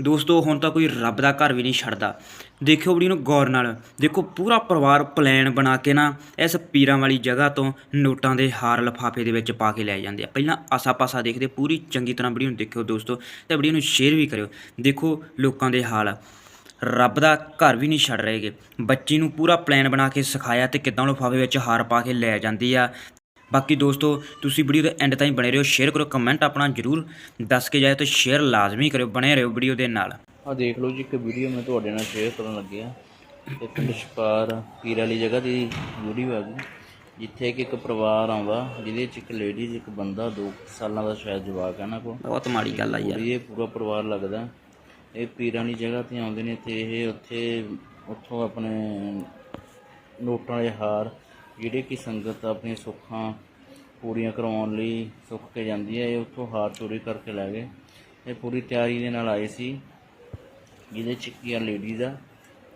ਦੋਸਤੋ, ਹੁਣ ਤਾਂ ਕੋਈ ਰੱਬ ਦਾ ਘਰ ਵੀ ਨਹੀਂ ਛੱਡਦਾ। ਦੇਖਿਓ ਵੀਡੀਓ ਨੂੰ ਗੌਰ ਨਾਲ। ਦੇਖੋ, ਪੂਰਾ ਪਰਿਵਾਰ ਪਲਾਨ ਬਣਾ ਕੇ ਨਾ ਇਸ ਪੀਰਾਂ ਵਾਲੀ ਜਗ੍ਹਾ ਤੋਂ ਨੋਟਾਂ ਦੇ ਹਾਰ ਲਫਾਫੇ ਦੇ ਵਿੱਚ ਪਾ ਕੇ ਲੈ ਜਾਂਦੇ ਆ। ਪਹਿਲਾਂ ਆਸਾ-ਪਾਸਾ ਦੇਖਦੇ, ਪੂਰੀ ਚੰਗੀ ਤਰ੍ਹਾਂ ਵੀਡੀਓ ਨੂੰ ਦੇਖਿਓ ਦੋਸਤੋ ਤੇ ਵੀਡੀਓ ਨੂੰ ਸ਼ੇਅਰ ਵੀ ਕਰਿਓ। ਦੇਖੋ, ਲੋਕਾਂ ਦੇ ਹਾਲ। ਰੱਬ ਦਾ ਘਰ ਵੀ ਨਹੀਂ ਛੱਡ ਰਹੇਗੇ। ਬੱਚੀ ਨੂੰ ਪੂਰਾ ਪਲਾਨ ਬਣਾ ਕੇ ਸਿਖਾਇਆ ਤੇ ਕਿਦਾਂ ਲਫਾਫੇ ਵਿੱਚ ਹਾਰ ਪਾ ਕੇ ਲੈ ਜਾਂਦੀ ਆ ਬਾਕੀ ਦੋਸਤੋ ਤੁਸੀਂ ਵੀਡੀਓ ਦੇ ਐਂਡ ਤਾਈਂ ਬਣੇ ਰਹੋ ਸ਼ੇਅਰ ਕਰੋ ਕਮੈਂਟ ਆਪਣਾ ਜਰੂਰ ਦੱਸ ਕੇ ਜਾਏ ਤੇ ਸ਼ੇਅਰ ਲਾਜ਼ਮੀ ਕਰਿਓ ਬਣੇ ਰਹੋ ਵੀਡੀਓ ਦੇ ਨਾਲ। ਆ ਦੇਖ ਲਓ ਜੀ ਇੱਕ ਵੀਡੀਓ ਮੈਂ ਤੁਹਾਡੇ ਨਾਲ ਸ਼ੇਅਰ ਕਰਨ ਲੱਗਿਆ ਤੇ ਪਿੰਡ ਛਪਾਰ ਪੀਰ ਵਾਲੀ ਜਗ੍ਹਾ ਦੀ ਵੀਡੀਓ ਆ ਗਈ ਜਿੱਥੇ ਕਿ ਇੱਕ ਪਰਿਵਾਰ ਆਉਂਦਾ ਜਿਹਦੇ ਚ ਇੱਕ ਲੇਡੀਜ਼ ਇੱਕ ਬੰਦਾ 2 ਸਾਲਾਂ ਦਾ ਸ਼ਾਇਦ ਜਵਾਕ ਹੈ ਨਾ ਕੋ ਬਹੁਤ ਮਾੜੀ ਗੱਲ ਆ ਯਾਰ। ਇਹ ਪੂਰਾ ਪਰਿਵਾਰ ਲੱਗਦਾ। ਇਹ ਪੀਰਾਂ ਵਾਲੀ ਜਗ੍ਹਾ ਤੇ ਆਉਂਦੇ ਨੇ ਤੇ ਇਹ ਉੱਥੇ ਉੱਥੋਂ ਆਪਣੇ ਨੋਟਾਂ ਦੇ ਹਾਰ ਜਿਹੜੇ ਕਿ ਸੰਗਤ ਆਪਣੀਆਂ ਸੁੱਖਾਂ ਪੂਰੀਆਂ ਕਰਵਾਉਣ ਲਈ ਸੁੱਖ ਕੇ ਜਾਂਦੀ ਹੈ, ਇਹ ਉੱਥੋਂ ਹਾਰ ਚੋਰੀ ਕਰਕੇ ਲੈ ਗਏ। ਇਹ ਪੂਰੀ ਤਿਆਰੀ ਦੇ ਨਾਲ ਆਏ ਸੀ। ਜਿਹਦੇ ਚ ਕੀ ਆ ਲੇਡੀ ਦਾ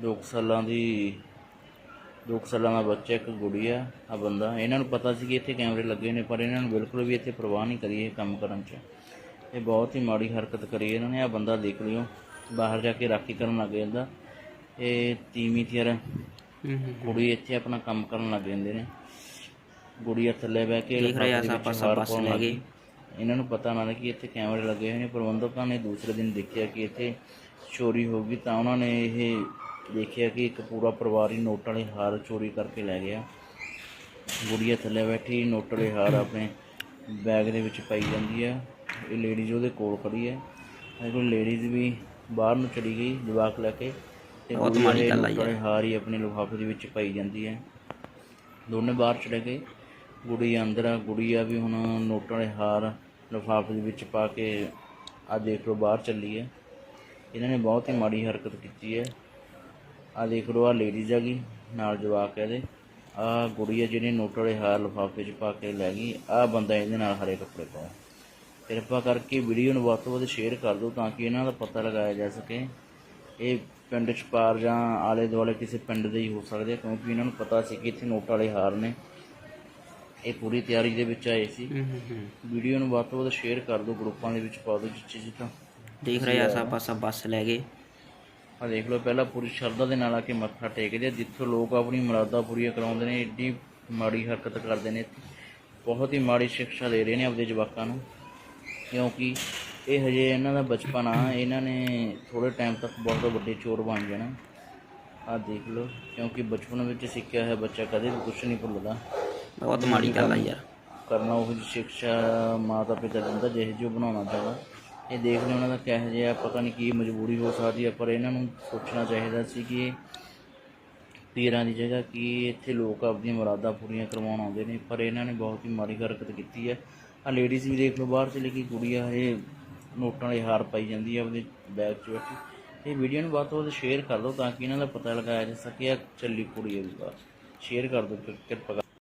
2 ਸਾਲਾਂ ਦੀ 2 ਸਾਲਾਂ ਦਾ ਬੱਚਾ, ਇੱਕ ਗੁੜੀਆ, ਆ ਬੰਦਾ। ਇਹਨਾਂ ਨੂੰ ਪਤਾ ਸੀ ਕਿ ਇੱਥੇ ਕੈਮਰੇ ਲੱਗੇ ਨੇ, ਪਰ ਇਹਨਾਂ ਨੂੰ ਬਿਲਕੁਲ ਵੀ ਇੱਥੇ ਪਰਵਾਹ ਨਹੀਂ ਕਰੀ ਇਹ ਕੰਮ ਕਰਨ 'ਚ। ਇਹ ਬਹੁਤ ਹੀ ਮਾੜੀ ਹਰਕਤ ਕਰੀ ਇਹਨਾਂ ਨੇ। ਆ ਬੰਦਾ ਦੇਖ ਲਿਓ, ਬਾਹਰ ਜਾ ਕੇ ਰਾਖੀ ਕਰਨ ਲੱਗ ਜਾਂਦਾ। ਇਹ ਤੀਵੀਂ ਤੀਰ ਕੁੜੀ ਇੱਥੇ ਆਪਣਾ ਕੰਮ ਕਰਨ ਲੱਗ ਜਾਂਦੇ ਨੇ। ਗੁੜੀਆ ਥੱਲੇ ਬਹਿ ਕੇ ਦੇਖ ਰਹੇ ਆਸਾ-ਪਾਸਾ ਹਾਰ ਬੱਸ ਲੈ। ਇਹਨਾਂ ਨੂੰ ਪਤਾ ਨਾ ਕਿ ਇੱਥੇ ਕੈਮਰੇ ਲੱਗੇ ਹੋਏ ਨੇ। ਪ੍ਰਬੰਧਕਾਂ ਨੇ ਦੂਸਰੇ ਦਿਨ ਦੇਖਿਆ ਕਿ ਇੱਥੇ ਚੋਰੀ ਹੋ ਗਈ ਤਾਂ ਉਹਨਾਂ ਨੇ ਇਹ ਦੇਖਿਆ ਕਿ ਇੱਕ ਪੂਰਾ ਪਰਿਵਾਰ ਹੀ ਨੋਟ ਵਾਲੇ ਹਾਰ ਚੋਰੀ ਕਰਕੇ ਲੈ ਗਿਆ। ਗੁੜੀਆ ਥੱਲੇ ਬੈਠੀ ਨੋਟ ਵਾਲੇ ਹਾਰ ਆਪਣੇ ਬੈਗ ਦੇ ਵਿੱਚ ਪਾਈ ਜਾਂਦੀ ਹੈ ਇਹ ਲੇਡੀਜ਼ ਉਹਦੇ ਕੋਲ ਖੜੀ ਹੈ ਇਹ ਕੋਈ ਲੇਡੀਜ਼ ਵੀ ਬਾਹਰ ਨੂੰ ਚਲੀ ਗਈ ਜਵਾਕ ਲੈ ਕੇ। ਬਹੁਤ ਮਾੜੀ ਗੱਲ ਆ ਵਾਲੇ ਹਾਰ ਹੀ ਆਪਣੇ ਲਿਫਾਫੇ ਦੇ ਵਿੱਚ ਪਾਈ ਜਾਂਦੀ ਹੈ। ਦੋਨੇ ਬਾਹਰ ਚਲੇ ਗਏ। ਗੁੜੀ ਅੰਦਰ ਆ ਗੁੜੀਆ ਵੀ ਹੁਣ ਨੋਟਾਂ ਵਾਲੇ ਹਾਰ ਲਿਫਾਫੇ ਦੇ ਵਿੱਚ ਪਾ ਕੇ ਆ ਦੇਖ ਲਓ ਬਾਹਰ ਚੱਲੀ ਹੈ। ਇਹਨਾਂ ਨੇ ਬਹੁਤ ਹੀ ਮਾੜੀ ਹਰਕਤ ਕੀਤੀ ਹੈ। ਆ ਦੇਖ ਲਓ ਆ ਲੇਡੀਜ਼ ਹੈਗੀ ਨਾਲ ਜਵਾਕ ਇਹਦੇ। ਆ ਗੁੜੀਆ ਜਿਹਨੇ ਨੋਟ ਵਾਲੇ ਹਾਰ ਲਿਫਾਫੇ 'ਚ ਪਾ ਕੇ ਲੈ ਗਈ। ਆ ਬੰਦਾ ਇਹਦੇ ਨਾਲ ਹਰੇ ਕੱਪੜੇ ਪਾਇਆ ਕਿਰਪਾ ਕਰਕੇ ਵੀਡੀਓ ਨੂੰ ਵੱਧ ਤੋਂ ਵੱਧ ਸ਼ੇਅਰ ਕਰ ਦਿਓ ਤਾਂ ਕਿ ਇਹਨਾਂ ਦਾ ਪਤਾ ਲਗਾਇਆ ਜਾ ਸਕੇ। ਇਹ ਪਿੰਡ ਛਪਾਰ ਜਾਂ ਆਲੇ ਦੁਆਲੇ ਕਿਸੇ ਪਿੰਡ ਦੇ ਹੀ ਹੋ ਸਕਦੇ ਕਿਉਂਕਿ ਇਹਨਾਂ ਨੂੰ ਪਤਾ ਸੀ ਕਿ ਇੱਥੇ ਨੋਟ ਵਾਲੇ ਹਾਰ ਨੇ। ਇਹ ਪੂਰੀ ਤਿਆਰੀ ਦੇ ਵਿੱਚ ਆਏ ਸੀ। ਵੀਡੀਓ ਨੂੰ ਵੱਧ ਤੋਂ ਵੱਧ ਸ਼ੇਅਰ ਕਰ ਦਿਓ ਗਰੁੱਪਾਂ ਦੇ ਵਿੱਚ ਪਾ ਦਿਓ ਜਿੱਥੇ ਜਿੱਥੇ ਦੇਖ ਰਹੇ ਆ ਆਸਾ-ਪਾਸਾ ਬੱਸ ਲੈ ਗਏ। ਆ ਦੇਖ ਲਓ ਪਹਿਲਾਂ ਪੂਰੀ ਸ਼ਰਧਾ ਦੇ ਨਾਲ ਆ ਕੇ ਮੱਥਾ ਟੇਕਦੇ ਆ ਜਿੱਥੋਂ ਲੋਕ ਆਪਣੀ ਮੁਰਾਦਾਂ ਪੂਰੀਆਂ ਕਰਾਉਂਦੇ ਨੇ ਏਡੀ ਮਾੜੀ ਹਰਕਤ ਕਰਦੇ ਨੇ ਬਹੁਤ ਹੀ ਮਾੜੀ ਸਿੱਖਿਆ ਦੇ ਰਹੇ ਨੇ ਆਪਦੇ ਜਵਾਕਾਂ ਨੂੰ ਕਿਉਂਕਿ ਇਹ ਹਜੇ ਇਹਨਾਂ ਦਾ ਬਚਪਨ ਆ। ਇਹਨਾਂ ਨੇ ਥੋੜੇ ਟਾਈਮ ਤੱਕ ਬਹੁਤ ਵੱਡੇ ਚੋਰ ਬਣ ਜਾਣਾ ਆ ਦੇਖ ਲਓ ਕਿਉਂਕਿ ਬਚਪਨ ਵਿੱਚ ਸਿੱਖਿਆ ਹੈ ਬੱਚਾ ਕਦੇ ਵੀ ਕੁਝ ਨਹੀਂ ਭੁੱਲਦਾ। ਬਹੁਤ ਮਾੜੀ ਗੱਲ ਆ ਯਾਰ। ਕਰਨਾ ਉਹ ਜਿਹੀ ਸਿੱਖਿਆ ਮਾਤਾ ਪਿਤਾ ਦਿੰਦਾ ਜਿਹੇ ਜੋ ਬਣਾਉਣਾ ਚਾਹੁੰਦਾ। ਇਹ ਦੇਖ ਲਿਓ ਉਹਨਾਂ ਦਾ ਕਿਹੋ ਜਿਹਾ ਪਤਾ ਨਹੀਂ ਕੀ ਮਜਬੂਰੀ ਹੋ ਸਕਦੀ ਹੈ ਪਰ ਇਹਨਾਂ ਨੂੰ ਸੋਚਣਾ ਚਾਹੀਦਾ ਸੀ ਕਿ ਪੀਰਾਂ ਦੀ ਜਗ੍ਹਾ ਕੀ ਇੱਥੇ ਲੋਕ ਆਪਣੀਆਂ ਮੁਰਾਦਾਂ ਪੂਰੀਆਂ ਕਰਵਾਉਣ ਆਉਂਦੇ ਨੇ। ਪਰ ਇਹਨਾਂ ਨੇ ਬਹੁਤ ਹੀ ਮਾੜੀ ਹਰਕਤ ਕੀਤੀ ਹੈ ਆ ਲੇਡੀਜ਼ ਵੀ ਦੇਖ ਲਓ ਬਾਹਰ ਚਲੇ ਗਈ ਕੁੜੀਆਂ ਇਹ ਨੋਟਾਂ ਵਾਲੇ ਹਾਰ ਪਾਈ ਜਾਂਦੀ ਹੈ ਉਹਦੇ ਬੈਗ 'ਚ ਬੈਠੀ। ਇਹ ਵੀਡੀਓ ਨੂੰ ਵੱਧ ਤੋਂ ਵੱਧ ਸ਼ੇਅਰ ਕਰ ਦਿਓ ਤਾਂ ਕਿ ਇਹਨਾਂ ਦਾ ਪਤਾ ਲਗਾਇਆ ਜਾ ਸਕੇ ਆ ਚੱਲੀ ਕੁੜੀ ਹੈ ਵੀ ਬਾਹਰ ਸ਼ੇਅਰ ਕਰ ਦਿਓ ਕਿਰਪਾ